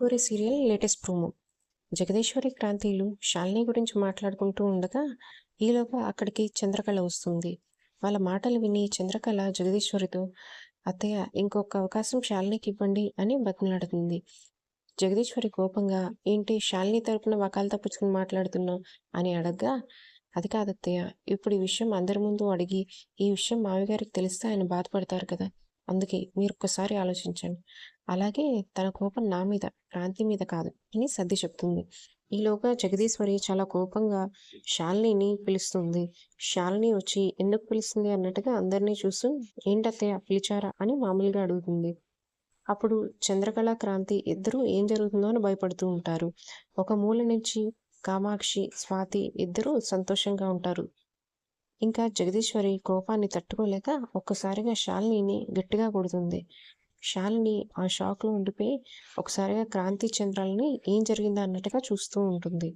కోరి serial latest promo. Jagadeeswari క్రాంతిలు శాలిని గురించి మాట్లాడుకుంటూ ఉండగా ఈలోగా అక్కడికి చంద్రకళ వస్తుంది. వాళ్ళ మాటలు విని చంద్రకళ జగదీశ్వరితో అత్తయ్య ఇంకొక అవకాశం శాలినికి ఇవ్వండి అని బతిమలాడుతుంది. జగదీశ్వరి కోపంగా ఏంటి శాలిని తరపున వకాలు తప్పించుకుని మాట్లాడుతున్నావు అని అడగ్గా అది కాదత్తయ్య ఇప్పుడు ఈ విషయం అందరి ముందు అడిగి ఈ విషయం మావిగారికి తెలిస్తే ఆయన బాధపడతారు కదా. అందుకే మీరు ఒక్కసారి ఆలోచించండి. అలాగే తన కోపం నా మీద క్రాంతి మీద కాదు అని సర్ది చెప్తుంది. ఈలోగా జగదీశ్వరి చాలా కోపంగా శాలినిని పిలుస్తుంది. శాలిని వచ్చి ఎందుకు పిలుస్తుంది? అన్నట్టుగా అందరినీ చూస్తూ ఏంటత్తయ్య పిలిచారా? అని మామూలుగా అడుగుతుంది. అప్పుడు చంద్రకళ క్రాంతి ఇద్దరూ ఏం జరుగుతుందో అని భయపడుతూ ఉంటారు. ఒక మూల నుంచి కామాక్షి స్వాతి ఇద్దరూ సంతోషంగా ఉంటారు. ఇంకా జగదీశ్వరి కోపాన్ని తట్టుకోలేక ఒక్కసారిగా శాలిని గట్టిగా కొడుతుంది. శాలిని ఆ షాక్లో ఉండిపోయి ఒకసారిగా క్రాంతి చంద్రాలని ఏం జరిగిందా? అన్నట్టుగా చూస్తూ ఉంటుంది.